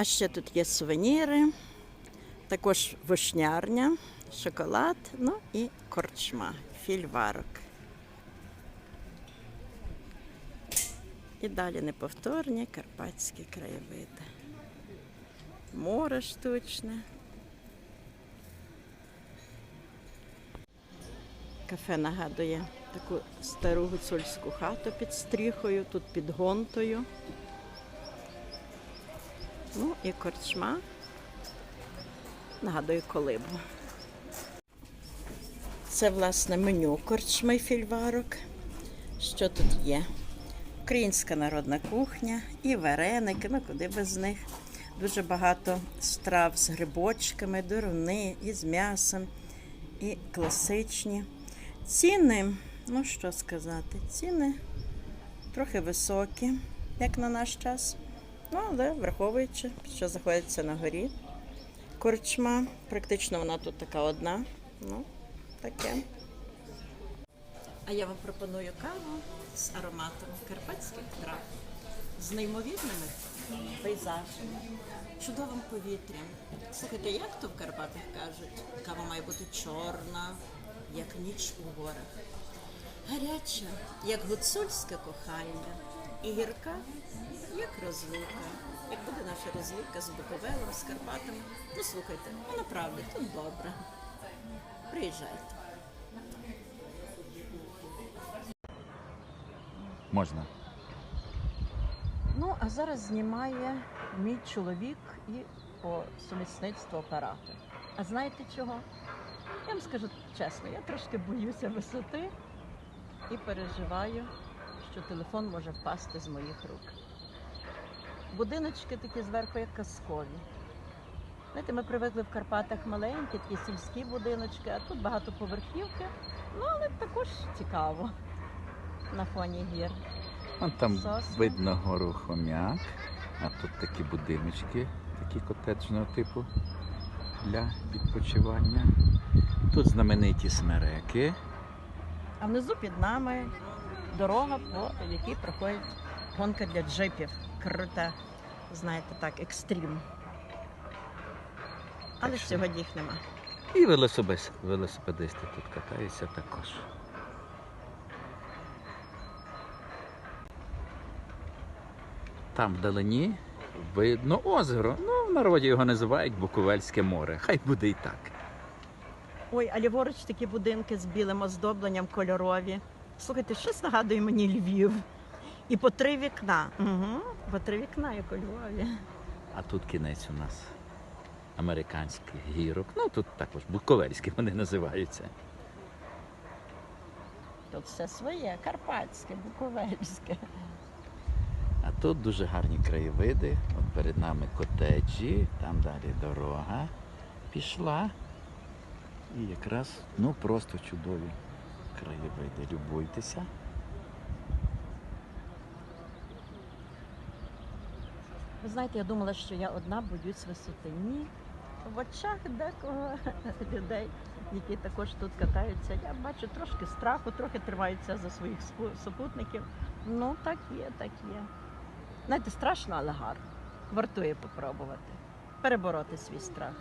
А ще тут є сувеніри, також вишнярня, шоколад, ну і корчма, фільварок. І далі неповторні карпатські краєвиди. Море штучне. Кафе нагадує таку стару гуцульську хату під стріхою, тут під гонтою. І корчма. Нагадую колибу. Це, власне, меню корчми фільварок. Що тут є? Українська народна кухня і вареники, ну куди без них. Дуже багато страв з грибочками, дуруни з м'ясом, і класичні. Ціни, ну що сказати, ціни трохи високі, як на наш час. Ну, але враховуючи, що знаходиться на горі. Корчма, практично вона тут така одна. Ну, таке. А я вам пропоную каву з ароматом карпатських трав, з неймовірними пейзажами, чудовим повітрям. Слухайте, як то в Карпатах кажуть, кава має бути чорна, як ніч у горах. Гаряча, як гуцульське кохання, і гірка, як розлука. Як буде наша розлука з Буковелем, з Карпатами, ну слухайте, ну направді тут добре. Приїжджайте. Можна. Ну, а зараз знімає мій чоловік і по сумісництву оператор. А знаєте чого? Я вам скажу чесно, я трошки боюся висоти і переживаю, що телефон може впасти з моїх рук. Будиночки такі зверху, як казкові. Знаєте, ми привикли в Карпатах маленькі, такі сільські будиночки, а тут багатоповерхівки. Ну, але також цікаво на фоні гір. Вон там Сосна. видно гору хомяк, а тут такі будиночки, такі котеджного типу для відпочивання. Тут знамениті смереки. А внизу під нами дорога, по якій проходить гонка для джипів. Крута, знаєте, так, екстрім. Але що- сьогодні їх нема. І велосипедисти тут катаються також. Там вдалині видно озеро. Ну, в народі його називають Буковельське море. Хай буде і так. Ой, а ліворуч такі будинки з білим оздобленням кольорові. Слухайте, щось нагадує мені Львів. І по три вікна. Угу, по три вікна, як у Львові. А тут кінець у нас американських гірок. Ну тут також буковельські вони називаються. Тут все своє, карпатське, буковельське. А тут дуже гарні краєвиди. От перед нами котеджі, там далі дорога пішла. І якраз ну просто чудові краєвиди. Любуйтеся. Ви знаєте, я думала, що я одна боюсь висоти. Ні. В очах декого людей, які також тут катаються, я бачу трошки страху, трохи тримаються за своїх супутників. Ну, так є, так є. Знаєте, страшно, але гарно. Вартує попробувати. Перебороти свій страх.